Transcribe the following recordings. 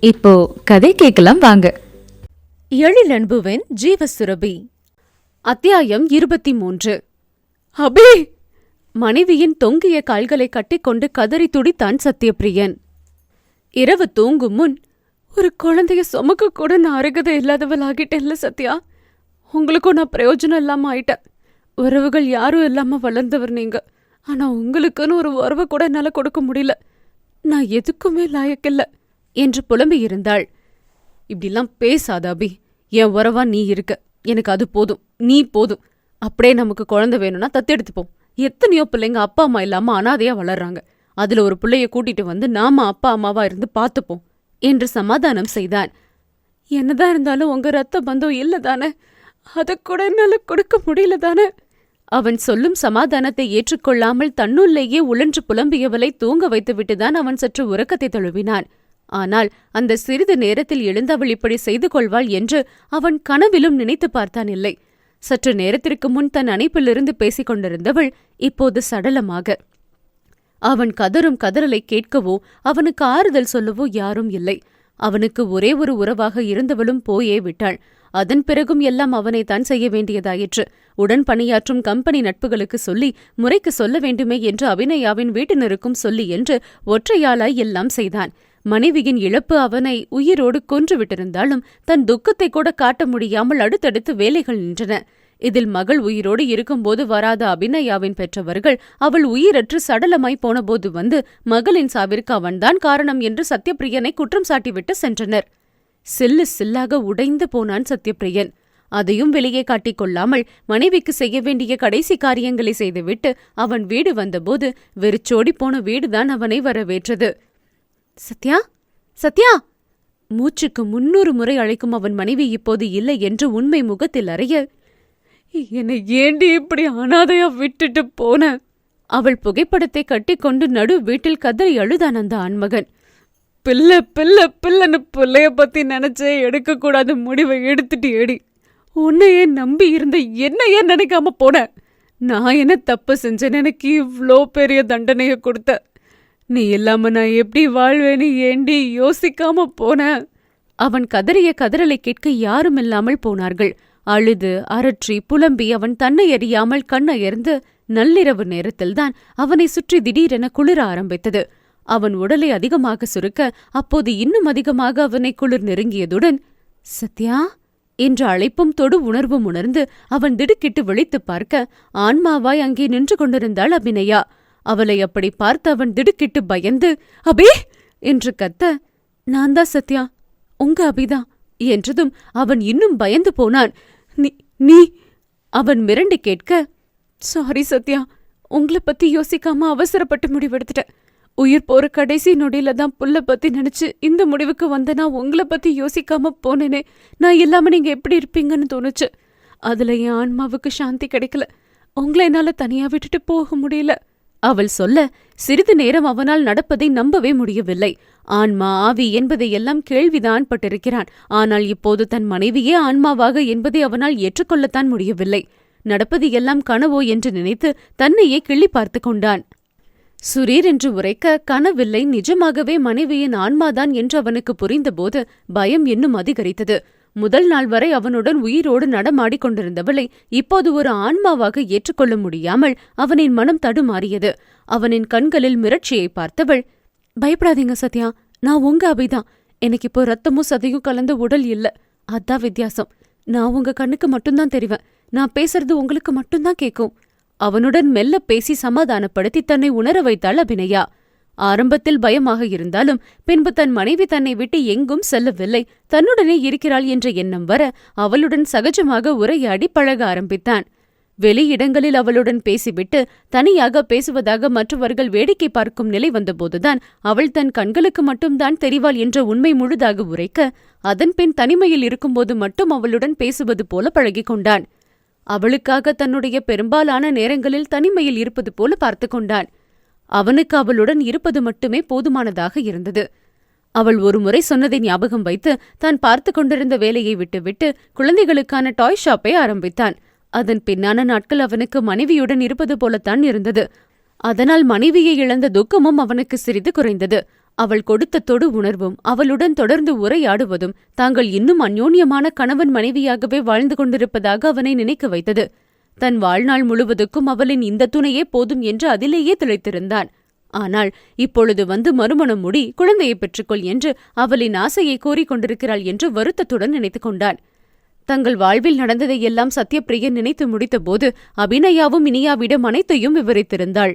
இப்போ கதை கேட்கலாம் வாங்க. எழில் எழிலன்புவின் ஜீவசுரபி. அத்தியாயம் இருபத்தி மூன்று அபி! மனைவியின் தொங்கிய கால்களை கட்டிக்கொண்டு கதறி துடித்தான் சத்யபிரியன் இரவு தூங்கும் முன் ஒரு குழந்தைய சுமக்க கூட நான் அருகதை இல்லாதவள் ஆகிட்டேன்ல சத்யா. உங்களுக்கும் நான் பிரயோஜனம் இல்லாம ஆயிட்டேன். உறவுகள் யாரும் இல்லாம வளர்ந்தவர் நீங்க. ஆனா உங்களுக்குன்னு ஒரு உறவை கூட என்னால கொடுக்க முடியல. நான் எதுக்குமே லாயக்கில்லை. என்று புலம்பியிருந்தாள் இப்படிலாம் பேசாத அபி. என் உறவா நீ இருக்க. எனக்கு அது போதும். நீ போதும். அப்படியே நமக்கு குழந்தை வேணும்னா தத்தெடுத்துப்போம். எத்தனையோ பிள்ளைங்க அப்பா அம்மா இல்லாம அனாதையா வளர்றாங்க. அதுல ஒரு பிள்ளைய கூட்டிட்டு வந்து நாம அப்பா அம்மாவா இருந்து பார்த்துப்போம் என்று சமாதானம் செய்தான். என்னதான் இருந்தாலும் உங்க ரத்த பந்தம் இல்ல தானே அதை கூட என்னால கொடுக்க முடியல தானே அவன் சொல்லும் சமாதானத்தை ஏற்றுக்கொள்ளாமல் தன்னுள்ளேயே உழன்று புலம்பியவளை தூங்க வைத்துவிட்டுதான் அவன் சற்று உறக்கத்தை தழுவினான். ஆனால் அந்த சிறிது நேரத்தில் எழுந்தவள் இப்படி செய்து கொள்வாள் என்று அவன் கனவிலும் நினைத்து பார்த்தான் இல்லை. சற்று நேரத்திற்கு முன் தன் அணைப்பிலிருந்து பேசிக் கொண்டிருந்தவள் இப்போது சடலமாக. அவன் கதறும் கதறலை கேட்கவோ அவனுக்கு ஆறுதல் சொல்லவோ யாரும் இல்லை. அவனுக்கு ஒரே ஒரு உறவாக இருந்தவளும் போயே விட்டாள். அதன் பிறகும் எல்லாம் அவனைத்தான் தான் செய்ய வேண்டியதாயிற்று. உடன் பணியாற்றும் கம்பெனி நட்புகளுக்கு சொல்லி முறைக்கு சொல்ல வேண்டுமே என்று அபிநயாவின் வீட்டினருக்கும் சொல்லி என்று ஒற்றையாளாய் எல்லாம் செய்தான். மனைவியின் இழப்பு அவனை உயிரோடு கொன்று விட்டிருந்தாலும் தன் துக்கத்தை கூட காட்ட முடியாமல் அடுத்தடுத்து வேலைகள் நின்றன. இதில் மகள் உயிரோடு இருக்கும்போது வராத அபிநயாவின் பெற்றவர்கள் அவள் உயிரற்று சடலமாய் போனபோது வந்து மகளின் சாவிற்கு அவன்தான் காரணம் என்று சத்யபிரியனை குற்றம் சாட்டிவிட்டு சென்றனர். சில்லு சில்லாக உடைந்து போனான் சத்யபிரியன் அதையும் வெளியே காட்டிக் கொள்ளாமல் மனைவிக்கு செய்ய வேண்டிய கடைசி காரியங்களை செய்துவிட்டு அவன் வீடு வந்தபோது வெறிச்சோடி போன வீடுதான் அவனை வரவேற்றது. சத்யா? சத்யா? மூச்சுக்கு முன்னூறு முறை அழைக்கும் அவன் மனைவி இப்போது இல்லை என்று உண்மை முகத்தில் அறைய என்னை ஏண்டி இப்படி அனாதையா விட்டுட்டு போன? அவள் புகைப்படத்தை கட்டிக்கொண்டு நடு வீட்டில் கதறி அழுதான் அந்த ஆண்மகன். பிள்ளை பிள்ளை பிள்ளைன்னு பிள்ளைய பத்தி நினைச்சே எடுக்கக்கூடாத முடிவை எடுத்துட்டு ஏடி. உன்னையே நம்பி இருந்த என்னையே நினைக்காம போன. நான் என்ன தப்பு செஞ்சேன்னு எனக்கு இவ்ளோ பெரிய தண்டனைய கொடுத்த. நீ இல்லாம நான் எப்படி வாழ்வேன்னு ஏண்டி யோசிக்காம போன? அவன் கதறிய கதறலை கேட்க யாரும் இல்லாமல் போனார்கள். அழுது அரற்றி புலம்பி அவன் தன்னை அறியாமல் கண்ணயர்ந்து நள்ளிரவு நேரத்தில்தான் அவனை சுற்றி திடீரென குளிர ஆரம்பித்தது. அவன் உடலை அதிகமாக சுருக்க அப்போது இன்னும் அதிகமாக அவனை குளிர் நெருங்கியதுடன் சத்யா? என்ற அழைப்பும் தொடு உணர்வும் உணர்ந்து அவன் திடுக்கிட்டு விழித்துப் பார்க்க ஆன்மாவாய் அங்கே நின்று கொண்டிருந்தாள் அபிநயா. அவளை அப்படி பார்த்து அவன் திடுக்கிட்டு பயந்து அபி! என்று கத்த நான் தான் சத்யா உங்க அபிதான் என்றதும் அவன் இன்னும் பயந்து போனான். நீ நீ? அவன் மிரண்டு கேட்க சாரி சத்யா உங்களை பத்தி யோசிக்காம அவசரப்பட்டு முடிவெடுத்துட்டேன் உயிர் போற கடைசி நொடியில தான் புள்ள பத்தி நினைச்சு இந்த முடிவுக்கு வந்தனா உங்களை பத்தி யோசிக்காம போனேனே. நான் இல்லாம நீங்க எப்படி இருப்பீங்கன்னு தோணுச்சு. அதுல என் ஆன்மாவுக்கு சாந்தி கிடைக்கல. உங்களை என்னால தனியா விட்டுட்டு போக முடியல. அவள் சொல்ல சிறிது நேரம் அவனால் நடப்பதை நம்பவே முடியவில்லை. ஆன்மா ஆவி என்பதை எல்லாம் கேள்விதான் பட்டிருக்கிறான். ஆனால் இப்போது தன் மனைவியே ஆன்மாவாக என்பதை அவனால் ஏற்றுக்கொள்ளத்தான் முடியவில்லை. நடப்பது எல்லாம் கனவோ என்று நினைத்து தன்னையே கிள்ளி பார்த்து கொண்டான். சுரீர் என்று உரைக்க கனவில்லை. நிஜமாகவே மனைவியின் ஆன்மாதான் என்று அவனுக்கு புரிந்தபோது பயம் இன்னும் அதிகரித்தது. முதல் நாள் வரை அவனுடன் உயிரோடு நடமாடிக் கொண்டிருந்தவளை இப்போது ஒரு ஆன்மாவாக ஏற்றுக்கொள்ள முடியாமல் அவனின் மனம் தடுமாறியது. அவனின் கண்களில் மிரட்சியை பார்த்தவள் பயப்படாதீங்க சத்யா நான் உங்க அபிதான். எனக்கு இப்போ ரத்தமும் சதையும் கலந்த உடல் இல்ல. அதான் வித்தியாசம். நான் உங்க கண்ணுக்கு மட்டும்தான் தெரிவேன். நான் பேசுறது உங்களுக்கு மட்டும்தான் கேட்கும். அவனுடன் மெல்ல பேசி சமாதானப்படுத்தி தன்னை உணர வைத்தாள் அபிநயா. ஆரம்பத்தில் பயமாக இருந்தாலும் பின்பு தன் மனைவி தன்னை விட்டு எங்கும் செல்லவில்லை. தன்னுடனே இருக்கிறாள் என்ற எண்ணம் வர அவளுடன் சகஜமாக உரையாடி பழக ஆரம்பித்தான். வெளி இடங்களில் அவளுடன் பேசிவிட்டு தனியாக பேசுவதாக மற்றவர்கள் வேடிக்கை பார்க்கும் நிலை வந்தபோதுதான் அவள் தன் கண்களுக்கு மட்டும்தான் தெரிவாள் என்ற உண்மை முழுதாக உரைக்க அதன்பின் தனிமையில் இருக்கும்போது மட்டும் அவளுடன் பேசுவது போல பழகிக் கொண்டான். அவளுக்காக தன்னுடைய பெரும்பாலான நேரங்களில் தனிமையில் இருப்பது போல பார்த்து கொண்டான். அவனுக்கு அவளுடன் இருப்பது மட்டுமே போதுமானதாக இருந்தது. அவள் ஒருமுறை சொன்னதை ஞாபகம் வைத்து தான் பார்த்து கொண்டிருந்த வேலையை விட்டுவிட்டு குழந்தைகளுக்கான டாய் ஷாப்பை ஆரம்பித்தான். அதன் பின்னான நாட்கள் அவனுக்கு மனைவியுடன் இருப்பது போலத்தான் இருந்தது. அதனால் மனைவியை இழந்த துக்கமும் அவனுக்கு சிறிது குறைந்தது. அவள் கொடுத்த தொடு உணர்வும் அவளுடன் தொடர்ந்து உரையாடுவதும் தாங்கள் இன்னும் அந்யோன்யமான கணவன் மனைவியாகவே வாழ்ந்து கொண்டிருப்பதாக அவனை நினைக்க வைத்தது. தன் வாழ்நாள் முழுவதுக்கும் அவளின் இந்த துணையே போதும் என்று அதிலேயே திளைத்திருந்தான். ஆனால் இப்பொழுது வந்து மறுமணம் முடி குழந்தையை பெற்றுக்கொள் என்று அவளின் ஆசையை கோரிக் கொண்டிருக்கிறாள் என்று வருத்தத்துடன் நினைத்துக் கொண்டான் தங்கள் வாழ்வில் நடந்ததையெல்லாம் சத்யப்பிரியன் நினைத்து முடித்தபோது அபிநயாவும் இனியாவிடம் அனைத்தையும் விவரித்திருந்தாள்.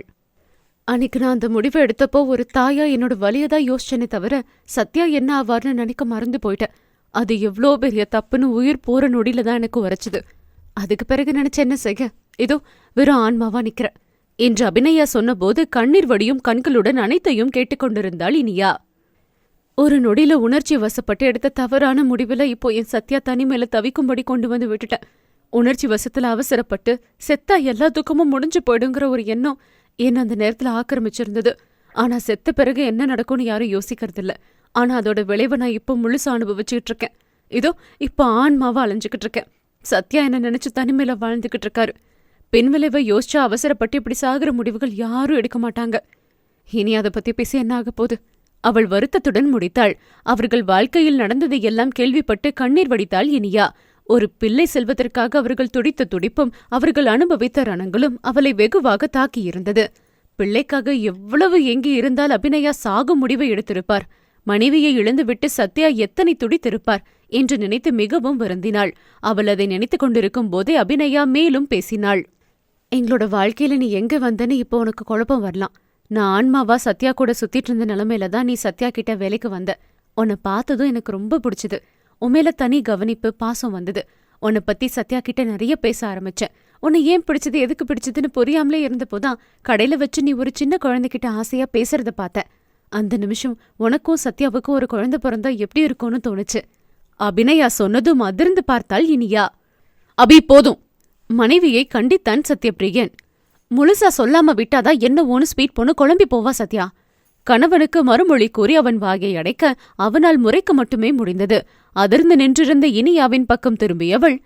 அன்னைக்கு நான் அந்த முடிவை எடுத்தப்போ ஒரு தாயா என்னோட வலியதா யோசிச்சேனே தவிர சத்யா என்ன ஆவார்னு நினைக்க மறந்து போயிட்டேன். அது எவ்வளோ பெரிய தப்புன்னு உயிர் போற நொடியில தான் எனக்கு உரைச்சுது. அதுக்கு பிறகு நினைச்ச என்ன செய்ய இதோ வெறும் ஆன்மாவா நிக்கிற. என்று அபிநயா சொன்னபோது கண்ணீர் வடியும் கண்களுடன் அனைத்தையும் கேட்டுக்கொண்டிருந்தாள் இனியா. ஒரு நொடியில உணர்ச்சி வசப்பட்டு எடுத்த தவறான முடிவுல இப்போ என் சத்யா தனிமையில தவிக்கும்படி கொண்டு வந்து விட்டுட்டேன். உணர்ச்சி வசத்துல அவசரப்பட்டு செத்தா எல்லா துக்கமும் முடிஞ்சு போயிடுங்கிற ஒரு எண்ணம் என்ன அந்த நேரத்துல ஆக்கிரமிச்சிருந்தது. ஆனா செத்த பிறகு என்ன நடக்கும்னு யாரும் யோசிக்கிறது இல்ல ஆனா அதோட விளைவை நான் இப்போ முழுசா அனுபவிச்சுக்கிட்டு இருக்கேன். இதோ இப்போ ஆன்மாவா அலைஞ்சுக்கிட்டு இருக்கேன். சத்யா என்ன நினைச்சு தனிமையில வாழ்ந்துகிட்டு இருக்காரு. பின் விளைவை யோசிச்சா அவசரப்பட்டு இப்படி சாகிற முடிவுகள் யாரும் எடுக்க மாட்டாங்க. இனி அதை பத்தி பேசி என்ன ஆகப் போகுது? அவள் வருத்தத்துடன் முடித்தாள். அவர்கள் வாழ்க்கையில் நடந்ததை எல்லாம் கேள்விப்பட்டு கண்ணீர் வடித்தாள் இனியா. ஒரு பிள்ளை செல்வதற்காக அவர்கள் துடித்த துடிப்பும் அவர்கள் அனுபவித்த ரணங்களும் அவளை வெகுவாக தாக்கியிருந்தது. பிள்ளைக்காக எவ்வளவு எங்கி இருந்தால் அபிநயா சாகும் முடிவை எடுத்திருப்பார். மனைவியை இழந்துவிட்டு சத்யா எத்தனை துடித்திருப்பார் என்று நினைத்து மிகவும் வருந்தினாள். அவள் அதை நினைத்துக் கொண்டிருக்கும் போதே அபிநயா மேலும் பேசினாள். எங்களோட வாழ்க்கையில நீ எங்க வந்தன்னு இப்போ உனக்கு குழப்பம் வரலாம். நான் ஆன்மாவா சத்யா கூட சுத்திட்டு இருந்த நிலைமையில தான் நீ சத்யா கிட்ட வேலைக்கு வந்த. உன்னை பார்த்ததும் எனக்கு ரொம்ப பிடிச்சது. உண்மையில தனி கவனிப்பு பாசம் வந்தது. உன்னை பத்தி சத்யா கிட்ட நிறைய பேச ஆரம்பிச்சேன். உன்னை ஏன் பிடிச்சது எதுக்கு பிடிச்சதுன்னு புரியாமலே இருந்தப்போதான் கடையில வச்சு நீ ஒரு சின்ன குழந்தைகிட்ட ஆசையா பேசுறத பார்த்த. அந்த நிமிஷம் உனக்கும் சத்யாவுக்கும் ஒரு குழந்தை பிறந்தா எப்படி இருக்கும்னு தோணுச்சு. அபிநயா சொன்னதும் அதிர்ந்து பார்த்தாள் இனியா. அபி போதும். மனைவியை கண்டித்தான் சத்யபிரியன் முழுசா சொல்லாம விட்டாதா என்னவோன்னு ஸ்வீட் பொண்ணு குழம்பி போவா சத்யா. கணவனுக்கு மறுமொழி கூறி அவன் வாயை அடைக்க அவனால் முறைக்க மட்டுமே முடிந்தது. அதிர்ந்து நின்றிருந்த இனியாவின் பக்கம் திரும்பியவள்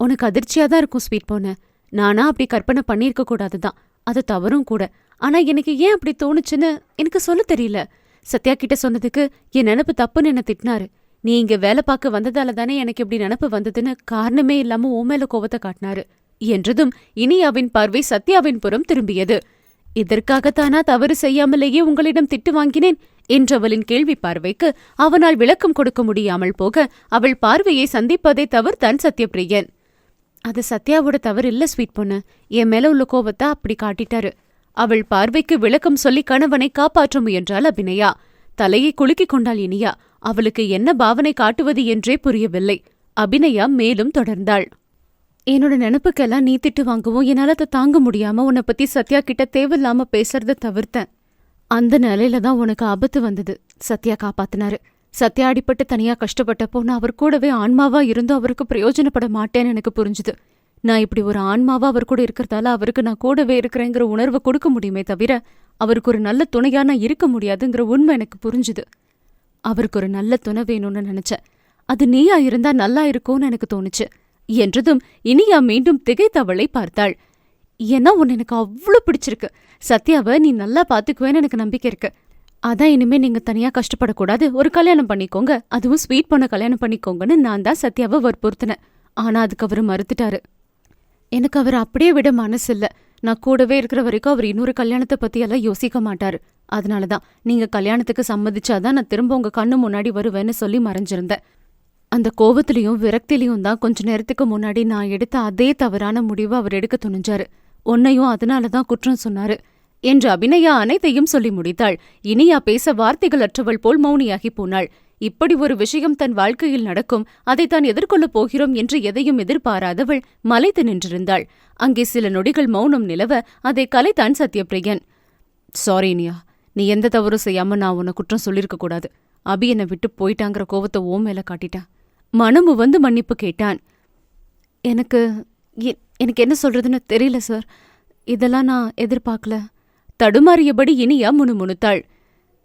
உனக்கு அதிர்ச்சியா தான் இருக்கும் ஸ்வீட் பொண்ணு. நானா அப்படி கற்பனை பண்ணியிருக்க கூடாதுதான். அது தவறும் கூட. ஆனா எனக்கு ஏன் அப்படி தோணுச்சுன்னு எனக்கு சொல்ல தெரியல. சத்யா கிட்ட சொன்னதுக்கு என் நினப்பு தப்புன்னு என்ன திட்டினாரு. நீ இங்க வேலை பார்க்க வந்ததால தானே எனக்கு இப்படி நினப்பு வந்ததுன்னு காரணமே இல்லாம உன் மேல கோவத்தை காட்டினாரு. என்றதும் இனியாவின் பார்வை சத்யாவின் புறம் திரும்பியது. இதற்காகத்தானா தவறு செய்யாமலேயே உங்களிடம் திட்டு வாங்கினேன்? என்றவளின் கேள்வி பார்வைக்கு அவனால் விளக்கம் கொடுக்க முடியாமல் போக அவள் பார்வையை சந்திப்பதை தவிர்த்தான் சத்யபிரியன் அது சத்யாவோட தவறு இல்ல ஸ்வீட் பொண்ணு. என் மேல உள்ள கோவத்தை அப்படி காட்டிட்டாரு. அவள் பார்வைக்கு விளக்கம் சொல்லி கணவனை காப்பாற்ற முயன்றாள் அபிநயா. தலையை குலுக்கிக் கொண்டாள் இனியா. அவளுக்கு என்ன பாவனை காட்டுவது என்றே புரியவில்லை. அபிநயா மேலும் தொடர்ந்தாள். என்னோட நினப்புக்கெல்லாம் நீ திட்டு வாங்கவும் என்னால அதை தாங்க முடியாம உன்னை பத்தி சத்யா கிட்ட தேவையில்லாம பேசுறத தவிர்த்தேன். அந்த நிலையில தான் உனக்கு ஆபத்து வந்தது. சத்யா காப்பாத்தினாரு. சத்யா அடிபட்டு தனியா கஷ்டப்பட்டப்போ நான் அவர் கூடவே ஆன்மாவா இருந்தும் அவருக்கு பிரயோஜனப்பட மாட்டேன்னு எனக்கு புரிஞ்சுது. நான் இப்படி ஒரு ஆன்மாவா அவர் கூட இருக்கிறதால அவருக்கு நான் கூடவே இருக்கிறேங்கிற உணர்வை கொடுக்க முடியுமே தவிர அவருக்கு ஒரு நல்ல துணையா நான் இருக்க முடியாதுங்கிற உண்மை எனக்கு புரிஞ்சுது. அவருக்கு ஒரு நல்ல துணை வேணும்னு நினைச்சேன் அது நீயா இருந்தா நல்லா இருக்கும்னு எனக்கு தோணுச்சு. என்றதும் இனியா மீண்டும் திகைத்தவளை பார்த்தாள். ஏன்னா உன்னை எனக்கு அவ்வளோ பிடிச்சிருக்கு. சத்யாவை நீ நல்லா பாத்துக்குவேன்னு எனக்கு நம்பிக்கை இருக்கு. அதான் இனிமே நீங்க தனியா கஷ்டப்படக்கூடாது. ஒரு கல்யாணம் பண்ணிக்கோங்க. அதுவும் ஸ்வீட் பண்ண கல்யாணம் பண்ணிக்கோங்கன்னு நான் தான் சத்யாவை வற்புறுத்தினேன். ஆனா அதுக்கு அவர் மறுத்துட்டாரு. எனக்கு அவர் அப்படியே விட மனசு இல்ல நான் கூடவே இருக்கிற வரைக்கும் அவர் இன்னொரு கல்யாணத்தை பத்தி எல்லாம் யோசிக்க மாட்டாரு. அதனாலதான் நீங்க கல்யாணத்துக்கு சம்மதிச்சாதான் நான் திரும்ப உங்க கண்ணு முன்னாடி வருவேன்னு சொல்லி மறைஞ்சிருந்தேன். அந்த கோவத்திலையும் விரக்திலையும் தான் கொஞ்ச நேரத்துக்கு முன்னாடி நான் எடுத்த அதே தவறான முடிவை அவர் எடுக்க துணிஞ்சாரு. உன்னையும் அதனால தான் குற்றம் சொன்னாரு. என்று அபிநயா அனைத்தையும் சொல்லி முடித்தாள். இனியா பேச வார்த்தைகள் அற்றவள் போல் மௌனியாகி போனாள். இப்படி ஒரு விஷயம் தன் வாழ்க்கையில் நடக்கும் அதை தான் எதிர்கொள்ளப் போகிறோம் என்று எதையும் எதிர்பாராதவள் மலைத்து நின்றிருந்தாள். அங்கே சில நொடிகள் மௌனம் நிலவ அதை கலைத்தான் சத்யபிரியன் சாரி நியா. நீ எந்த தவறும் செய்யாம நான் உன்னை குற்றம் சொல்லியிருக்க கூடாது. அபி என்னை விட்டு போயிட்டாங்கிற கோவத்தை ஓ மேல காட்டிட்டான் மனமு வந்து மன்னிப்பு கேட்டான். எனக்கு எனக்கு என்ன சொல்றதுன்னு தெரியல சார். இதெல்லாம் நான் எதிர்பார்க்கல. தடுமாறியபடி இனியா முணுமுணுத்தாள்.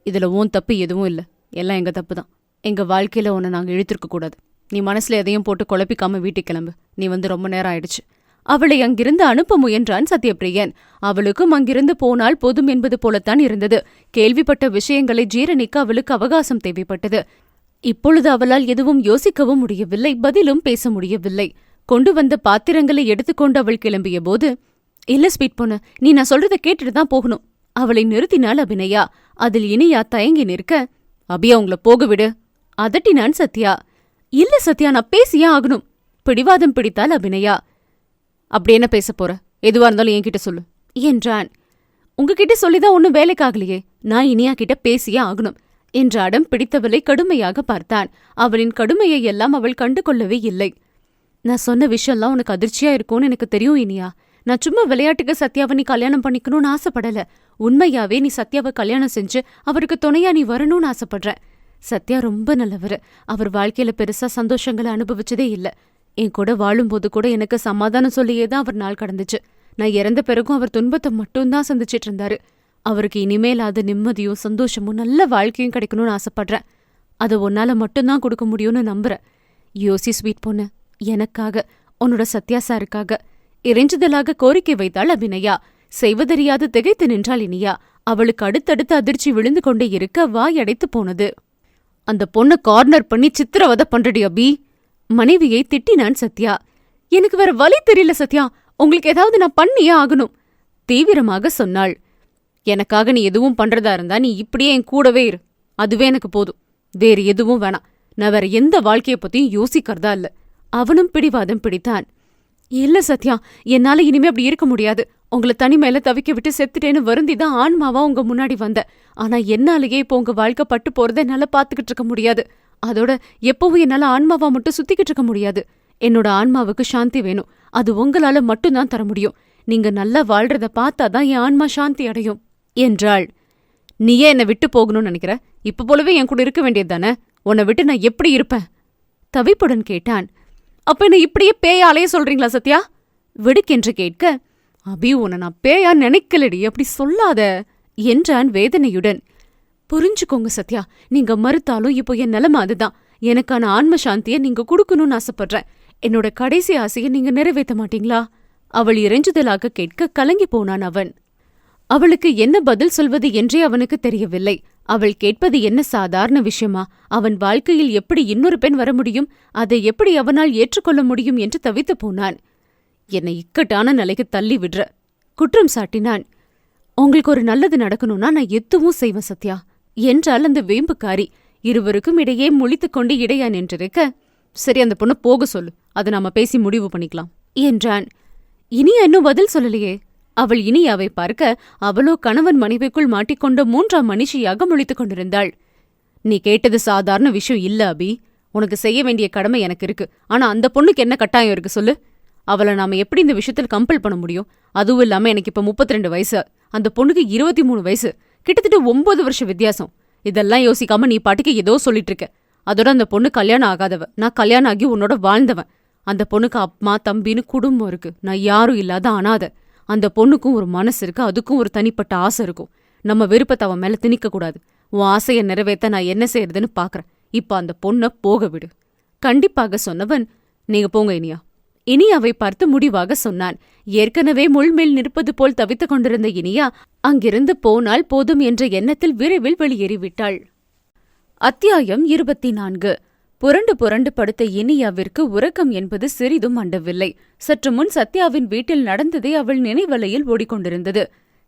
இதுல ஓன் தப்பு எதுவும் இல்ல. எல்லாம் எங்க தப்பு தான். எங்க வாழ்க்கையில உன்னை நாங்க இழுத்திருக்கக்கூடாது நீ மனசுல எதையும் போட்டு குழப்பிக்காம வீட்டுக்கு கிளம்பு. நீ வந்து ரொம்ப நேரம் ஆயிடுச்சு. அவளை அங்கிருந்து அனுப்ப முயன்றான் சத்யபிரியன். அவளுக்கும் அங்கிருந்து போனால் போதும் என்பது போலத்தான் இருந்தது. கேள்விப்பட்ட விஷயங்களை ஜீரணிக்க அவளுக்கு அவகாசம் தேவைப்பட்டது. இப்பொழுது அவளால் எதுவும் யோசிக்கவும் முடியவில்லை. பதிலும் பேச முடியவில்லை. கொண்டு வந்த பாத்திரங்களை எடுத்துக்கொண்டு அவள் கிளம்பிய போது இல்ல ஸ்வீட் பொண்ணு நீ நான் சொல்றத கேட்டுட்டு தான் போகணும். அவளை நிறுத்தினாள் அபிநயா. அதில் இனியா தயங்கி நிற்க அபியா உங்களை போக விடு. அதட்டினான் சத்யா. இல்ல சத்யா நான் பேசியே ஆகணும்? பிடிவாதம் பிடித்தால் அபிநயா. அப்படி என்ன பேச போற? எதுவா இருந்தாலும் என்கிட்ட சொல்லு. என்றான். உங்ககிட்ட சொல்லிதான் ஒன்னும் வேலைக்காகலையே. நான் இனியா கிட்ட பேசியே ஆகணும்? என்ற அடம் பிடித்தவளை கடுமையாக பார்த்தான். அவளின் கடுமையை எல்லாம் அவள் கண்டு கொள்ளவே இல்லை. நான் சொன்ன விஷயம்லாம் உனக்கு அதிர்ச்சியா இருக்கும்னு எனக்கு தெரியும் இனியா. நான் சும்மா விளையாட்டுக்கு சத்யாவை நீ கல்யாணம் பண்ணிக்கணும்னு ஆசைப்படல. உண்மையாவே நீ சத்யாவை கல்யாணம் செஞ்சு அவருக்கு துணையா நீ வரணும்னு ஆசைப்படுற. சத்யா ரொம்ப நல்லவர். அவர் வாழ்க்கையில பெருசா சந்தோஷங்களை அனுபவிச்சதே இல்ல. என் கூட வாழும்போது கூட எனக்கு சமாதானம் சொல்லியே தான் அவர் நாள் கடந்துச்சு. நான் இறந்த பிறகும் அவர் துன்பத்தை மட்டும்தான் சந்திச்சிட்டு இருந்தாரு. அவருக்கு இனிமேலாத நிம்மதியும் சந்தோஷமும் நல்ல வாழ்க்கையும் கிடைக்கணும்னு ஆசைப்படுறேன். அதை உன்னால மட்டும்தான் கொடுக்க முடியும்னு நம்புறேன். யோசி ஸ்வீட் பொண்ணு. எனக்காக உன்னோட சத்யா சாருக்காக. இறைஞ்சுதலாக கோரிக்கை வைத்தாள் அபிநயா. செய்வதறியாது திகைத்து நின்றாள் இனியா. அவளுக்கு அடுத்தடுத்து அதிர்ச்சி விழுந்து கொண்டே இருக்க வாய் அடைத்து போனது. அந்த பொண்ண கார்னர் பண்ணி சித்திரவதை பண்றடி அபி. மனைவியை திட்டினான் சத்யா. எனக்கு வேற வழி தெரியல சத்யா. உங்களுக்கு ஏதாவது நான் பண்ணியே ஆகணும். தீவிரமாக சொன்னாள். எனக்காக நீ எதுவும் பண்றதா இருந்தா நீ இப்படியே என் கூடவே இரு. அதுவே எனக்கு போதும். வேறு எதுவும் வேணாம். நான் வேற எந்த வாழ்க்கைய பத்தியும் யோசிக்கிறதா இல்ல. அவனும் பிடிவாதம் பிடித்தான். இல்ல சத்யா என்னால இனிமே அப்படி இருக்க முடியாது. உங்களை தனிமையில தவிக்க விட்டு செத்துட்டேன்னு வருந்தி தான் ஆன்மாவா உங்க முன்னாடி வந்த. ஆனா என்னாலேயே இப்போ உங்க வாழ்க்கை பட்டு போறத என்னால பாத்துக்கிட்டு இருக்க முடியாது. அதோட எப்பவும் என்னால ஆன்மாவா மட்டும் சுத்திக்கிட்டு இருக்க முடியாது. என்னோட ஆன்மாவுக்கு சாந்தி வேணும். அது உங்களால மட்டும்தான் தர முடியும். நீங்க நல்லா வாழ்றத பார்த்தாதான் என் ஆன்மா சாந்தி அடையும். என்றாள். நீயே என்னை விட்டு போகணும்னு நினைக்கிற? இப்ப போலவே என் கூட இருக்க வேண்டியது தானே? உன்னை விட்டு நான் எப்படி இருப்பேன்? தவிப்புடன் கேட்டான். அப்ப என்ன இப்படியே பேயாலே சொல்றீங்களா சத்யா? வெடுக்கென்று கேட்க அபி உன்னை நான் பேயா நினைக்கலடி அப்படி சொல்லாத என்றான் வேதனையுடன். புரிஞ்சுக்கோங்க சத்யா நீங்க மறுத்தாலும் இப்போ என் நிலைமை அதுதான். எனக்கான ஆன்ம சாந்தியை நீங்க கொடுக்கணும்னு ஆசைப்படுறேன். என்னோட கடைசி ஆசையை நீங்க நிறைவேற்ற மாட்டீங்களா? அவள் இறைஞ்சுதலாக கேட்க கலங்கி போனான் அவன். அவளுக்கு என்ன பதில் சொல்வது என்றே அவனுக்கு தெரியவில்லை. அவள் கேட்பது என்ன சாதாரண விஷயமா? அவன் வாழ்க்கையில் எப்படி இன்னொரு பெண் வர முடியும்? அதை எப்படி அவனால் ஏற்றுக்கொள்ள முடியும் என்று தவித்து போனான். என்னை இக்கட்டான நிலைக்கு தள்ளி விடுற. குற்றம் சாட்டினான். உங்களுக்கு ஒரு நல்லது நடக்கணும்னா நான் எதுவும் செய்வேன் சத்யா. என்றால் அந்த வேம்புக்காரி. இருவருக்கும் இடையே முழித்துக் கொண்டு இடையா நின்றிருக்க. சரி அந்த பொண்ணு போக சொல்லு. அதை நாம பேசி முடிவு பண்ணிக்கலாம். என்றான். இனி இன்னும் பதில் சொல்லலையே. அவள் இனியாவை பார்க்க அவளோ கணவன் மனைவிக்குள் மாட்டிக்கொண்ட மூன்றாம் மனுஷியாக முழித்துக் கொண்டிருந்தாள். நீ கேட்டது சாதாரண விஷயம் இல்ல அபி. உனக்கு செய்ய வேண்டிய கடமை எனக்கு இருக்கு. ஆனா அந்த பொண்ணுக்கு என்ன கட்டாயம் இருக்கு சொல்லு? அவளை நாம எப்படி இந்த விஷயத்தில் கம்பல் பண்ண முடியும்? அதுவும் இல்லாம எனக்கு இப்ப முப்பத்தி ரெண்டு வயசு. அந்த பொண்ணுக்கு இருபத்தி மூணு வயசு. கிட்டத்தட்ட ஒன்பது வருஷம் வித்தியாசம். இதெல்லாம் யோசிக்காம நீ பாட்டுக்கு ஏதோ சொல்லிட்டு இருக்க. அதோட அந்த பொண்ணு கல்யாணம் ஆகாதவ. நான் கல்யாணம் ஆகி உன்னோட வாழ்ந்தவன். அந்த பொண்ணுக்கு அம்மா தம்பின்னு குடும்பம் இருக்கு. நான் யாரும் இல்லாத அனாதை. அந்த பொண்ணுக்கும் ஒரு மனசு இருக்கு அதுக்கும் ஒரு தனிப்பட்ட ஆசை இருக்கும். நம்ம விருப்பத்தை அவன் மேல திணிக்க கூடாது. உன் ஆசையை நிறைவேத்த நான் என்ன செய்யறதுன்னு பாக்குறேன். இப்ப அந்த பொண்ணை போக விடு. கண்டிப்பாக சொன்னவன் நீங்க போங்க இனியா. இனி அவை பார்த்து முடிவாக சொன்னான். ஏற்கனவே முள்மேல் நிற்பது போல் தவித்துக் கொண்டிருந்த இனியா அங்கிருந்து போனால் போதும் என்ற எண்ணத்தில் விரைவில் வெளியேறிவிட்டாள். அத்தியாயம் இருபத்தி நான்கு. புரண்டு புரண்டு படுத்த இனியாவிற்கு உறக்கம் என்பது சிறிதும் அண்டவில்லை. சற்று முன் சத்யாவின் வீட்டில் நடந்ததே அவள் நினைவலையில் ஓடிக்கொண்டிருந்தது.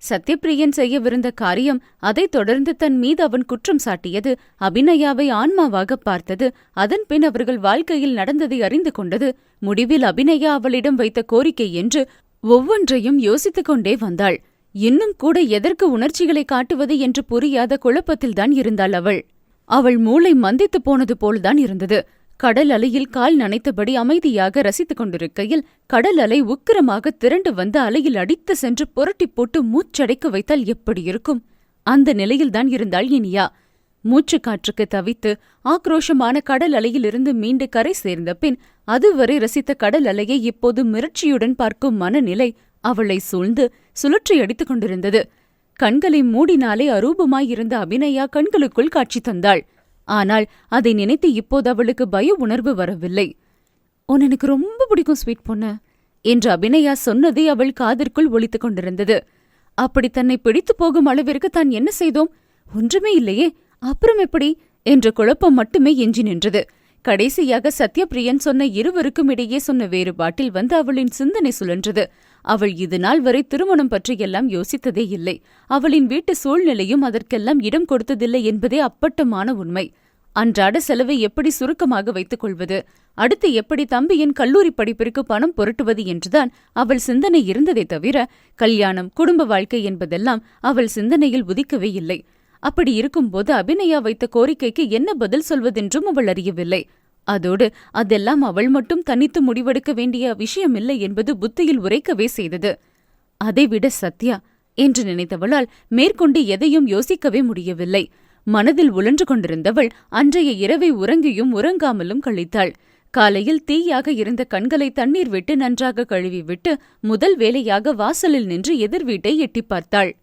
சத்யபிரியன் செய்யவிருந்த காரியம் அதைத் தொடர்ந்து தன் மீது அவன் குற்றம் சாட்டியது. அபிநயாவை ஆன்மாவாக பார்த்தது. அதன் பின் அவர்கள் வாழ்க்கையில் நடந்ததை அறிந்து கொண்டது. முடிவில் அபிநயா அவளிடம் வைத்த கோரிக்கை என்று ஒவ்வொன்றையும் யோசித்துக் கொண்டே வந்தாள். இன்னும் கூட எதற்கு உணர்ச்சிகளை காட்டுவது என்று புரியாத குழப்பத்தில்தான் இருந்தாள் அவள். அவள் மூளை மந்தித்து போனது போல்தான் இருந்தது. கடல் அலையில் கால் நனைத்தபடி அமைதியாக ரசித்துக் கொண்டிருக்கையில் கடல் அலை உக்கிரமாக திரண்டு வந்து அலையில் அடித்து சென்று புரட்டி போட்டு மூச்சடைக்க வைத்தால் எப்படி இருக்கும்? அந்த நிலையில்தான் இருந்தாள் இனியா. மூச்சு காற்றுக்கு தவித்து ஆக்ரோஷமான கடல் அலையிலிருந்து மீண்டு கரை சேர்ந்த பின் அதுவரை ரசித்த கடல் அலையை இப்போது மிரட்சியுடன் பார்க்கும் மனநிலை அவளை சூழ்ந்து சுழற்றி அடித்துக் கொண்டிருந்தது. கண்களை மூடினாலே அரூபமாயிருந்த அபிநயா கண்களுக்குள் காட்சி தந்தாள். ஆனால் அதை நினைத்து இப்போது அவளுக்கு பய உணர்வு வரவில்லை. உன் எனக்கு ரொம்ப பிடிக்கும் ஸ்வீட் பொண்ணு என்று அபிநயா சொன்னதை அவள் காதிற்குள் ஒலித்துக் கொண்டிருந்தது. அப்படி தன்னை பிடித்து போகும் அளவிற்கு தான் என்ன செய்தோம்? ஒன்றுமே இல்லையே அப்புறம் எப்படி? என்ற குழப்பம் மட்டுமே எஞ்சி நின்றது. கடைசியாக சத்யபிரியன் சொன்ன இருவருக்கும் இடையே சொன்ன வேறுபாட்டில் வந்து அவளின் சிந்தனை சுழன்றது. அவள் இது நாள் வரை திருமணம் பற்றியெல்லாம் யோசித்ததே இல்லை. அவளின் வீட்டு சூழ்நிலையும் அதற்கெல்லாம் இடம் கொடுத்ததில்லை என்பதே அப்பட்டமான உண்மை. அன்றாட செலவை எப்படி சுருக்கமாக வைத்துக் கொள்வது? அடுத்து எப்படி தம்பியின் கல்லூரி படிப்பிற்கு பணம் புரட்டுவது என்றுதான் அவள் சிந்தனை இருந்ததே தவிர கல்யாணம் குடும்ப வாழ்க்கை என்பதெல்லாம் அவள் சிந்தனையில் உதிக்கவே இல்லை. அப்படி இருக்கும்போது அபிநயா வைத்த கோரிக்கைக்கு என்ன பதில் சொல்வதென்றும் அவள் அறியவில்லை. அதோடு அதெல்லாம் அவள் மட்டும் தனித்து முடிவெடுக்க வேண்டிய விஷயமில்லை என்பது புத்தியில் உரைக்கவே செய்தது. அதைவிட சத்யா என்று நினைத்தவளால் மேற்கொண்டு எதையும் யோசிக்கவே முடியவில்லை. மனதில் உழன்று கொண்டிருந்தவள் அன்றைய இரவை உறங்கியும் உறங்காமலும் கழித்தாள். காலையில் தீயாக இருந்த கண்களை தண்ணீர் விட்டு நன்றாக கழுவிவிட்டு முதல் வேலையாக வாசலில் நின்று எதிர் வீட்டை எட்டிப் பார்த்தாள்.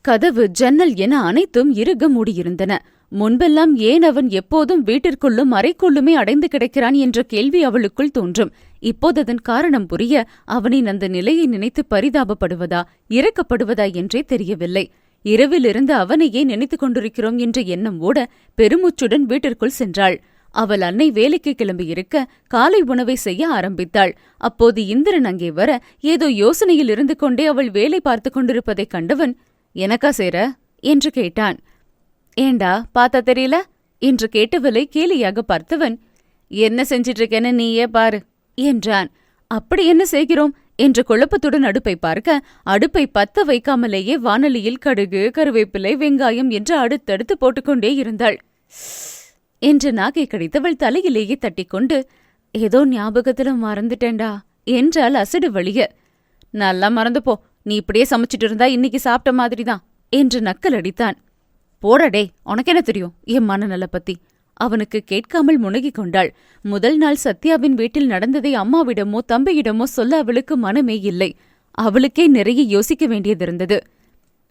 கதவு ஜன்னல் என அனைத்தும் இறுக மூடியிருந்தன. முன்பெல்லாம் ஏன் அவன் எப்போதும் வீட்டிற்குள்ளும் அறைக்குள்ளுமே அடைந்து கிடக்கிறான் என்ற கேள்வி அவளுக்குள் தோன்றும். இப்போது அதன் காரணம் புரிய அவனின் அந்த நிலையை நினைத்து பரிதாபப்படுவதா இறக்கப்படுவதா என்றே தெரியவில்லை. இரவிலிருந்து அவனையே நினைத்துக் கொண்டிருக்கிறோம் என்ற எண்ணம் ஓட பெருமூச்சுடன் வீட்டிற்குள் சென்றாள். அவள் அன்னை வேலைக்கு கிளம்பியிருக்க காலை உணவை செய்ய ஆரம்பித்தாள். அப்போது இந்திரன் அங்கே வர ஏதோ யோசனையில் இருந்து கொண்டே அவள் வேலை பார்த்து கொண்டிருப்பதைக் கண்டவன் எனக்கா சேர? என்று கேட்டான். ஏண்டா பார்த்தா தெரியல? என்று கேட்டவளை கேலியாக பார்த்தவன் என்ன செஞ்சிட்டு இருக்கேன்னு நீயே பாரு என்றான். அப்படி என்ன செய்கிறோம்? என்ற குழப்பத்துடன் அடுப்பை பார்க்க அடுப்பை பத்த வைக்காமலேயே வானலியில் கடுகு கருவேப்பிலை வெங்காயம் என்று அடுத்தடுத்து போட்டுக்கொண்டே இருந்தாள். என்று நாகை கடித்தவள் தலையிலேயே தட்டிக்கொண்டு ஏதோ ஞாபகத்துல மறந்துட்டேன்டா என்றால் அசடு வழிய. நல்லா மறந்து போ நீ இப்படியே சமைச்சிட்டு இருந்தா இன்னைக்கு சாப்பிட்ட மாதிரிதான் என்று நக்கல் அடித்தான். போடடே உனக்கு என்ன தெரியும்? என் மனநல பத்தி. அவனுக்கு கேட்காமல் முனகிக் கொண்டாள். முதல் நாள் சத்யாவின் வீட்டில் நடந்ததை அம்மாவிடமோ தம்பியிடமோ சொல்ல அவளுக்கு மனமே இல்லை. அவளுக்கே நிறைய யோசிக்க வேண்டியதிருந்தது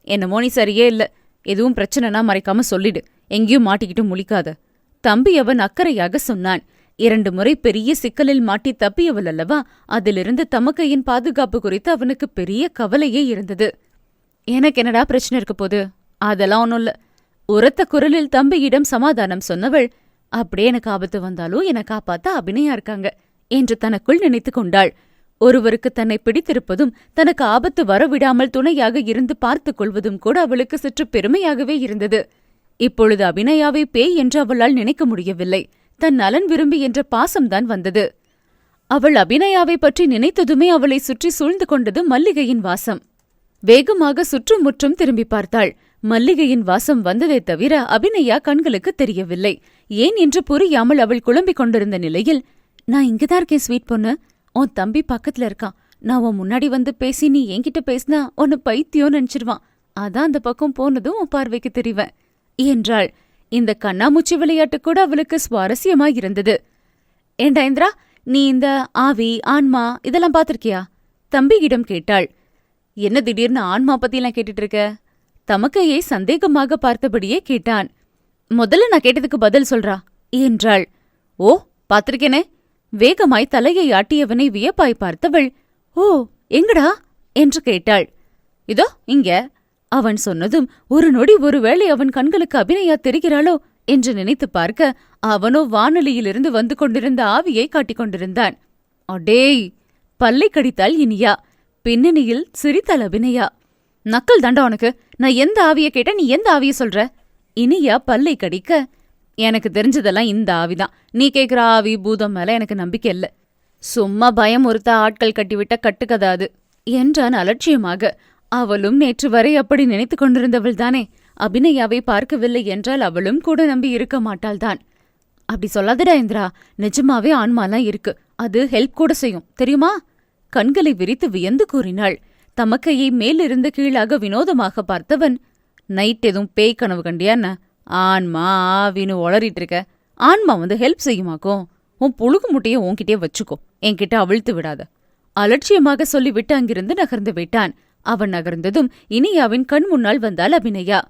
என்னமோ நீ சரியே இல்ல. எதுவும் பிரச்சனைனா மறைக்காம சொல்லிடு. எங்கேயும் மாட்டிக்கிட்டு முழிக்காத. தம்பி அவன் அக்கறையாக சொன்னான். இரண்டு முறை பெரிய சிக்கலில் மாட்டி தப்பியவள் அல்லவா? அதிலிருந்து தமக்கையின் பாதுகாப்பு குறித்து அவனுக்கு பெரிய கவலையே இருந்தது. எனக்கு என்னடா பிரச்சனை இருக்க போது அதெல்லாம் ஒன்றும் இல்ல. உரத்த குரலில் தம்பியிடம் சமாதானம் சொன்னவள் அப்படியே எனக்கு ஆபத்து வந்தாலும் என்னை காப்பாத்த அபிநயா இருக்காங்க என்று தனக்குள் நினைத்துக் கொண்டாள். ஒருவருக்கு தன்னை பிடித்திருப்பதும் தனக்கு ஆபத்து வரவிடாமல் துணையாக இருந்து பார்த்துக் கொள்வதும் கூட அவளுக்கு சற்று பெருமையாகவே இருந்தது. இப்பொழுது அபிநயாவை பேய் என்று அவளால் நினைக்க முடியவில்லை. தன் நலன் விரும்பி என்ற பாசம்தான் வந்தது. அவள் அபிநயாவை பற்றி நினைத்ததுமே அவளை சுற்றி சூழ்ந்து கொண்டது மல்லிகையின் வாசம். வேகமாக சுற்றுமுற்றும் திரும்பி பார்த்தாள். மல்லிகையின் வாசம் வந்ததே தவிர அபிநயா கண்களுக்கு தெரியவில்லை. ஏன் என்று புரியாமல் அவள் குழம்பிக் கொண்டிருந்த நிலையில் நான் இங்கதான் இருக்கேன் ஸ்வீட் பொண்ணு. உன் தம்பி பக்கத்துல இருக்கான். நான் உன் முன்னாடி வந்து பேசி நீ என்கிட்ட பேசினா உன்னை பைத்தியம் நினைச்சிருவான். அதான் அந்த பக்கம் போனதும் உன் பார்வைக்கு தெரிவேன் என்றாள். இந்த கண்ணாமூச்சி விளையாட்டு கூட அவளுக்கு சுவாரஸ்யமா இருந்தது. ஏண்டா இந்திரா நீ இந்த ஆவி ஆன்மா இதெல்லாம் பாத்திருக்கியா தம்பியிடம் கேட்டாள். என்ன திடீர்னு ஆன்மா பத்தியெல்லாம் கேட்டுட்டு இருக்க? தமக்கையை சந்தேகமாக பார்த்தபடியே கேட்டான். முதல்ல நான் கேட்டதுக்கு பதில் சொல்றா என்றாள். ஓ பாத்திருக்கேனே வேகமாய் தலையை ஆட்டியவனை வியப்பாய் பார்த்தவள். ஓ எங்கடா? என்று கேட்டாள். இதோ இங்க. அவன் சொன்னதும் ஒரு நொடி ஒருவேளை அவன் கண்களுக்கு அபிநயா தெரிகிறாளோ? என்று நினைத்து பார்க்க அவனோ வானொலியிலிருந்து வந்து கொண்டிருந்த ஆவியை காட்டிக் கொண்டிருந்தான். அடேய் பல்லை கடித்தாள் இனியா பின்னணியில் சிரித்தாள் அபிநயா. நக்கல் தாண்டா உனக்கு. நான் எந்த ஆவிய கேட்ட நீ எந்த ஆவிய சொல்ற? இனியா பல்லை கடிக்க. எனக்கு தெரிஞ்சதெல்லாம் இந்த ஆவிதான். நீ கேக்குற ஆவி பூதம் மேல எனக்கு நம்பிக்கை இல்ல. சும்மா பயம் ஒருத்த ஆட்கள் கட்டிவிட்ட கட்டுக்கதா அது. என்றான் அலட்சியமாக. அவளும் நேற்று வரை அப்படி நினைத்துக் கொண்டிருந்தவள் தானே. அபிநயாவை பார்க்கவில்லை என்றால் அவளும் கூட நம்பி இருக்க மாட்டாள்தான். அப்படி சொல்லாதடா இந்திரா. நிஜமாவே ஆன்மாலாம் இருக்கு. அது ஹெல்ப் கூட செய்யும். தெரியுமா? கண்களை விரித்து வியந்து கூறினாள். தமக்கையை மேலிருந்து கீழாக வினோதமாக பார்த்தவன் நைட் எதுவும் பேய் கனவு கண்டியான்ன ஆன்மா ஆவின்னு ஒளறிட்டு இருக்க. ஆன்மா வந்து ஹெல்ப் செய்யுமாக்கும் உன் புழுகு முட்டையை உன்கிட்டயே வச்சுக்கோ. என்கிட்ட அவிழ்த்து விடாத. அலட்சியமாக சொல்லிவிட்டு அங்கிருந்து நகர்ந்து விட்டான். அவன் நகர்ந்ததும் இனியாவின் கண் முன்னால் வந்தாள் அபிநயா.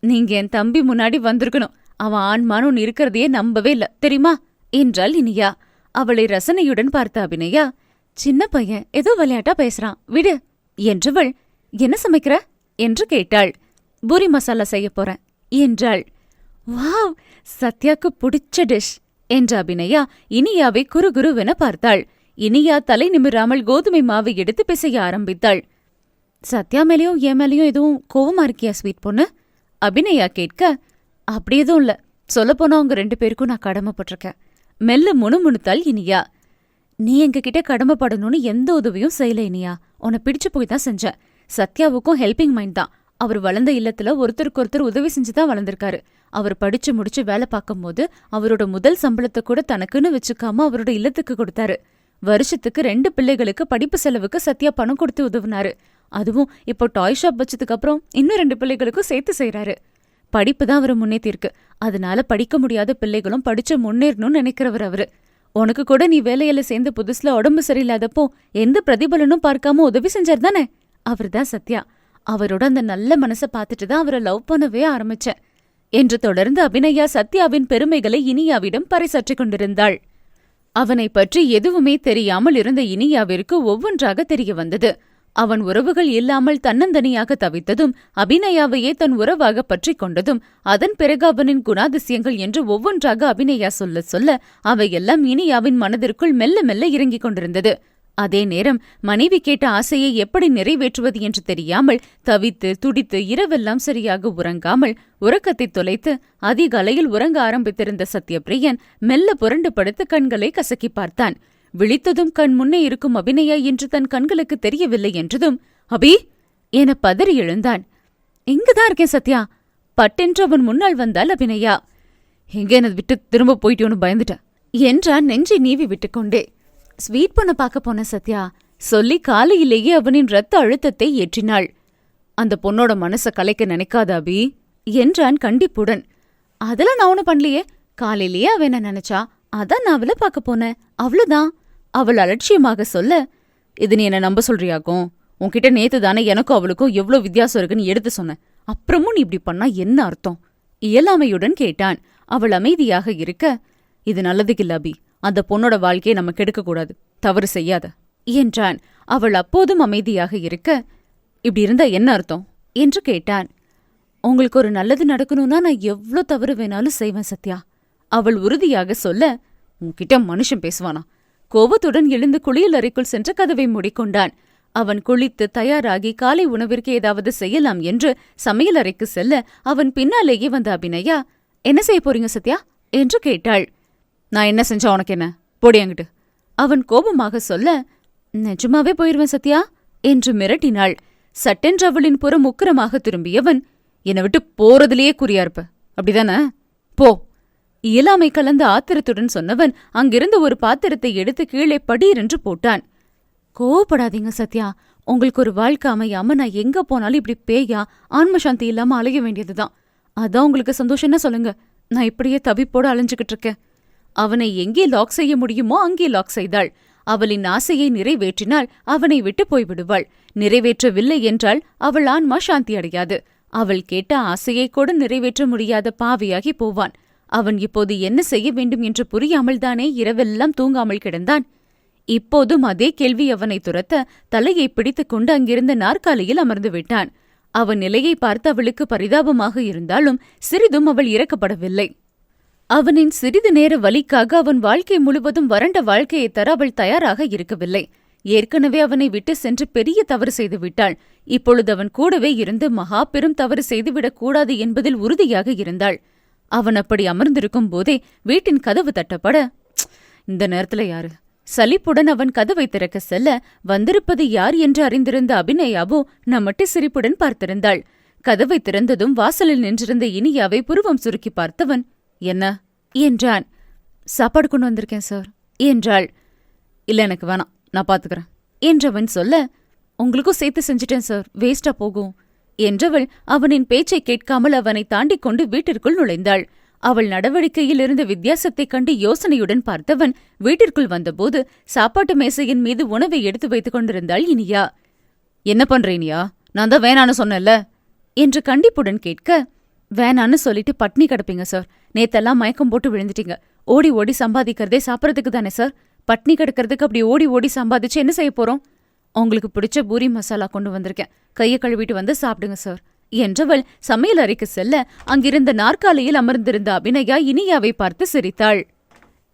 நீங்க என் தம்பி முன்னாடி வந்திருக்கணும். அவன் ஆன்மானு ஒன்னு இருக்கிறதையே நம்பவே இல்ல. தெரியுமா? என்றாள் இனியா. அவளை ரசனையுடன் பார்த்த அபிநயா சின்ன பையன் ஏதோ விளையாட்டா பேசுறான். விடு. என்றவள் என்ன சமைக்கிற? என்று கேட்டாள். பூரி மசாலா செய்ய போறேன் என்றாள். வாவ்! சத்யாக்கு பிடிச்ச டிஷ் என்ற அபிநயா இனியாவை குறுகுருவென பார்த்தாள். இனியா தலை நிமிராமல் கோதுமை மாவை எடுத்து பிசைய ஆரம்பித்தாள். சத்யா மேலேயும் என் மேலேயும் எதுவும் கோவமா இருக்கியா ஸ்வீட் பொண்ணு? அபிநயா கேட்க அப்படி எதுவும் இல்ல. சொல்லப்போனா உங்க ரெண்டு பேருக்கும் நான் கடமைப்பட்டிருக்கேன். மெல்ல முணுமுணுத்தாள் இனியா. நீ எங்ககிட்ட கடமைப்படணும்னு எந்த உதவியும் செய்யல இனியா. உன்னை பிடிச்சு போய் தான் செஞ்சேன். சத்யாவுக்கும் ஹெல்பிங் மைண்ட் தான். அவர் வளர்ந்த இல்லத்துல ஒருத்தருக்கு ஒருத்தர் உதவி செஞ்சு தான் வளர்ந்திருக்காரு. அவர் படிச்சு முடிச்சு வேலை பார்க்கும்போது அவரோட முதல் சம்பளத்தை கூட தனக்குன்னு வச்சுக்காம அவரோட இல்லத்துக்கு கொடுத்தாரு. வருஷத்துக்கு ரெண்டு பிள்ளைகளுக்கு படிப்பு செலவுக்கு சத்யா பணம் கொடுத்து உதவுனாரு. அதுவும் இப்போ டாய் ஷாப் வச்சதுக்கு அப்புறம் இன்னும் ரெண்டு பிள்ளைகளுக்கும் சேர்த்து செய்யறாரு படிப்பு தான் அவரை முன்னேத்திருக்கு அதனால படிக்க முடியாத பிள்ளைகளும் படிச்சு முன்னேறணும்னு நினைக்கிறவர் அவரு. உனக்கு கூட நீ வேலையில சேர்ந்து புதுசுல உடம்பு சரியில்லாதப்போ எந்த பிரதிபலனும் பார்க்காம உதவி செஞ்சார் தானே? அவர்தான் சத்யா. அவரோட அந்த நல்ல மனசை பார்த்துட்டு தான் அவரை லவ் பண்ணவே ஆரம்பிச்சேன். என்று தொடர்ந்து அபிநயா சத்யாவின் பெருமைகளை இனியாவிடம் பறைசாற்றிக் கொண்டிருந்தாள். அவனை பற்றி எதுவுமே தெரியாமல் இருந்த இனியாவிற்கு ஒவ்வொன்றாக தெரிய வந்தது. அவன் உறவுகள் இல்லாமல் தன்னந்தனியாக தவித்ததும் அபிநயாவையே தன் உறவாக பற்றிக் கொண்டதும் அதன் பிறகு அவனின் குணாதிசயங்கள் என்று ஒவ்வொன்றாக அபிநயா சொல்ல சொல்ல அவையெல்லாம் இனியாவின் மனதிற்குள் மெல்ல மெல்ல இறங்கிக் கொண்டிருந்தது. அதே நேரம் மனைவி கேட்ட ஆசையை எப்படி நிறைவேற்றுவது என்று தெரியாமல் தவித்து துடித்து இரவெல்லாம் சரியாக உறங்காமல் உறக்கத்தை தொலைத்து அதிகாலையில் உறங்க ஆரம்பித்திருந்த சத்யபிரியன் மெல்ல புரண்டு படுத்து கண்களை கசக்கி பார்த்தான். விழித்ததும் கண் முன்னே இருக்கும் அபிநயா என்று தன் கண்களுக்கு தெரியவில்லை என்றதும் அபி என பதறி எழுந்தான். இங்குதான் இருக்கேன் சத்யா? பட்டென்று அவன் முன்னால் வந்தால் அபிநயா? எங்கே என்னை விட்டு திரும்ப போயிட்டோன்னு பயந்துட்டேன் என்றான் நெஞ்சை நீவி விட்டுக்கொண்டே. ஸ்வீட் பண்ண பார்க்க போன சத்யா. சொல்லி காலையிலேயே அவனின் ரத்த அழுத்தத்தை ஏற்றினாள். அந்த பொண்ணோட மனச கலைக்க நினைக்காத அபி என்றான் கண்டிப்புடன். அதெல்லாம் நான் ஒன்னும் பண்ணலையே. காலையிலேயே அவ என்ன நினைச்சா? அதான் நான் அவளை பார்க்க போனேன். அவ்வளோதான் அவள் அலட்சியமாக சொல்ல இது நீ என்ன நம்ப சொல்றியாக்கும்? உன்கிட்ட நேத்து தானே எனக்கும் அவளுக்கும் எவ்வளோ வித்தியாசம் இருக்குன்னு எடுத்து சொன்னேன். அப்புறமும் நீ இப்படி பண்ணா என்ன அர்த்தம்? இயலாமையுடன் கேட்டான். அவள் அமைதியாக இருக்க இது நல்லதுக்கு இல்ல அபி. அந்த பொண்ணோட வாழ்க்கையை நம்ம கெடுக்கக்கூடாது தவறு செய்யாத. என்றான். அவள் அப்போதும் அமைதியாக இருக்க இப்படி இருந்தா என்ன அர்த்தம்? என்று கேட்டான். உங்களுக்கு ஒரு நல்லது நடக்கணும்னா நான் எவ்ளோ தவறு வேணாலும் செய்வேன் சத்யா. அவள் உறுதியாக சொல்ல உன்கிட்ட மனுஷன் பேசுவானா? கோபத்துடன் எழுந்து குளியல் அறைக்குள் சென்று கதவை மூடிக்கொண்டான். அவன் குளித்து தயாராகி காலை உணவிற்கு ஏதாவது செய்யலாம் என்று சமையலறைக்கு செல்ல அவன் பின்னாலேயே வந்த அபிநயா என்ன செய்ய போறீங்க சத்யா? என்று கேட்டாள். நான் என்ன செஞ்சா உனக்கு என்ன? போடி அங்கிட்டு அவன் கோபமாக சொல்ல நிஜமாவே போயிருவேன் சத்யா என்று மிரட்டினாள். சட்டென்று அவளின் புறம் உக்கிரமாக திரும்பியவன் என்னை விட்டு போறதுலேயே குறியா இருப்ப. அப்படிதானே? போ. இயலாமை கலந்த ஆத்திரத்துடன் சொன்னவன் அங்கிருந்த ஒரு பாத்திரத்தை எடுத்து கீழே படீரென்று போட்டான். கோவப்படாதீங்க சத்யா. உங்களுக்கு ஒரு வாழ்க்கை அமையாம நான் எங்க போனாலும் இப்படி பேயா ஆன்ம சாந்தி இல்லாம அலைய வேண்டியதுதான். அதான் உங்களுக்கு சந்தோஷம்னா சொல்லுங்க. நான் இப்படியே தவிப்போட அலைஞ்சுகிட்டு இருக்கேன். அவனை எங்கே லாக் செய்ய முடியுமோ அங்கே லாக் செய்தாள். அவளின் ஆசையை நிறைவேற்றினால் அவனை விட்டு போய்விடுவாள் நிறைவேற்றவில்லை என்றால் அவள் ஆன்மா சாந்தி அடையாது. அவள் கேட்ட ஆசையை கூட நிறைவேற்ற முடியாத பாவியாகி போவான். அவன் இப்போது என்ன செய்ய வேண்டும் என்று புரியாமல் தானே இரவெல்லாம் தூங்காமல் கிடந்தான்? இப்போதும் அதே கேள்வி அவனை துரத்த தலையை பிடித்துக் கொண்டு அங்கிருந்த நாற்காலியில் அமர்ந்து விட்டான். அவன் நிலையை பார்த்து அவளுக்கு பரிதாபமாக இருந்தாலும் சிறிதும் அவள் இறக்கப்படவில்லை அவனின் சிறிது நேர வலிக்காக அவன் வாழ்க்கை முழுவதும் வறண்ட வாழ்க்கையை தர அவள் தயாராக இருக்கவில்லை. ஏற்கனவே அவனை விட்டு சென்று பெரிய தவறு செய்து விட்டாள். இப்பொழுது அவன் கூடவே இருந்து மகா பெரும் தவறு செய்துவிடக் கூடாது என்பதில் உறுதியாக இருந்தாள். அவன் அப்படி அமர்ந்திருக்கும் போதே வீட்டின் கதவு தட்டப்பட இந்த நேரத்துல யாரு? சலிப்புடன் அவன் கதவை திறக்க செல்ல வந்திருப்பது யார் என்று அறிந்திருந்த அபிநயாவோ நம்மட்டு சிரிப்புடன் பார்த்திருந்தாள். கதவை திறந்ததும் வாசலில் நின்றிருந்த இனியாவை புருவம் சுருக்கி பார்த்தவன் என்ன? என்றான். சாப்பாடு கொண்டு வந்திருக்கேன் சார். என்றாள். இல்ல எனக்கு வேணாம். நான் பாத்துக்கிறேன். என்றவன் சொல்ல உங்களுக்கும் சேர்த்து செஞ்சிட்டேன் சார். வேஸ்டா போகும். என்றவள் அவனின் பேச்சை கேட்காமல் அவனை தாண்டிக் கொண்டு வீட்டிற்குள் நுழைந்தாள். அவள் நடவடிக்கையில் இருந்த வித்தியாசத்தைக் கண்டு யோசனையுடன் பார்த்தவன் வீட்டிற்குள் வந்தபோது சாப்பாட்டு மேசையின் மீது உணவை எடுத்து வைத்துக் கொண்டிருந்தாள் இனியா. என்ன பண்ற இனியா? நான் தான் வேணான்னு சொன்னேன்ல? என்று கண்டிப்புடன் கேட்க வேணான்னு சொல்லிட்டு பட்னி கிடப்பீங்க சார். நேத்தெல்லாம் மயக்கம் போட்டு விழுந்துட்டீங்க. ஓடி ஓடி சம்பாதிக்கிறதே சாப்பிட்றதுக்கு தானே சார்? பட்னி கிடக்கிறதுக்கு அப்படி ஓடி ஓடி சம்பாதிச்சு என்ன செய்ய போறோம்? உங்களுக்கு பிடிச்ச பூரி மசாலா கொண்டு வந்திருக்கேன். கையை கழுவிட்டு வந்து சாப்பிடுங்க சார் என்றவள் சமையல் அறைக்கு செல்ல அங்கிருந்த நாற்காலியில் அமர்ந்திருந்த அபிநயா இனியாவை பார்த்து சிரித்தாள்.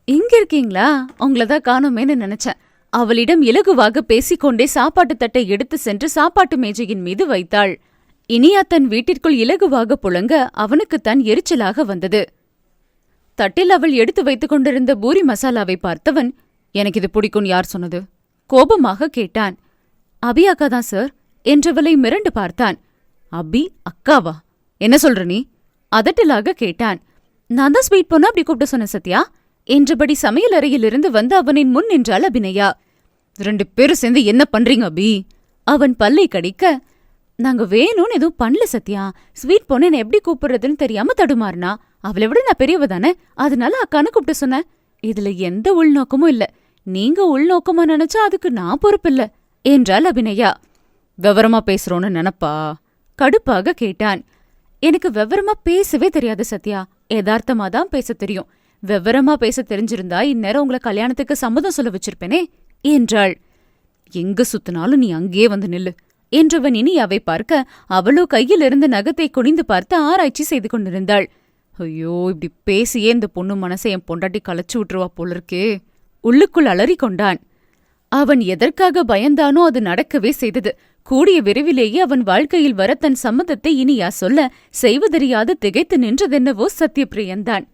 இங்க இருக்கீங்களா? உங்களை தான் நினைச்சேன். அவளிடம் இலகுவாக பேசிக்கொண்டே சாப்பாட்டு தட்டை எடுத்து சென்று சாப்பாட்டு மேஜையின் மீது வைத்தாள். இனியா தன் வீட்டிற்குள் இலகுவாக புழங்க அவனுக்குத்தான் எரிச்சலாக வந்தது. தட்டில் அவள் எடுத்து வைத்துக் கொண்டிருந்த பூரி மசாலாவை பார்த்தவன் எனக்கு இது பிடிக்கும் யார் சொன்னது? கோபமாக கேட்டான். அபி அக்கா தான் சார் என்றவளை மிரண்டு பார்த்தான். அபி அக்காவா? என்ன சொல்ற நீ? அதட்டலாக கேட்டான். நான் தான் ஸ்வீட் பொண்ணு அப்படி கூப்பிட்டு சொன்னேன் சத்யா. என்றபடி சமையல் அறையிலிருந்து வந்து அவனின் முன் நின்றாள் அபிநயா. ரெண்டு பேரும் சேர்ந்து என்ன பண்றீங்க அபி? அவன் பல்லை கடிக்க நாங்க வேணும்னு எதுவும் பண்ணல சத்யா. ஸ்வீட் பொண்ணு என்ன எப்படி கூப்பிடுறதுன்னு தெரியாம தடுமாறினா. அவளை விட நான் பெரியவ தானே. அதனால அக்கானு கூப்பிட்டு சொன்னேன். இதுல எந்த உள்நோக்கமும் இல்ல. நீங்க உள்நோக்கமா நினைச்சா அதுக்கு நான் பொறுப்பு இல்லை என்றாள் அபிநயா. விவரமா பேசுறோன்னு நினப்பா? கடுப்பாக கேட்டான். எனக்கு விவரமா பேசவே தெரியாது சத்யா. யதார்த்தமா தான் பேச தெரியும். விவரமா பேச தெரிஞ்சிருந்தா இந்நேரம் உங்களை கல்யாணத்துக்கு சம்மதம் சொல்ல வச்சிருப்பேனே என்றாள். எங்க சுத்தினாலும் நீ அங்கேயே வந்து நில்லு என்றவன் இனி அவை பார்க்க அவளோ கையிலிருந்து நகத்தை குனிந்து பார்த்து ஆராய்ச்சி செய்து கொண்டிருந்தாள். ஐயோ இப்படி பேசியே இந்த பொண்ணு மனசை என் பொண்டாட்டி களைச்சு விட்டுருவா போல இருக்கே உள்ளுக்குள் அலறிக் கொண்டான் அவன் எதற்காக பயந்தானோ அது நடக்கவே செய்தது. கூடிய விரைவிலேயே அவன் வாழ்க்கையில் வர தன் சம்மதத்தை இனியா சொல்ல செய்வதறியாது திகைத்து நின்றதென்னவோ சத்யபிரியன்தான்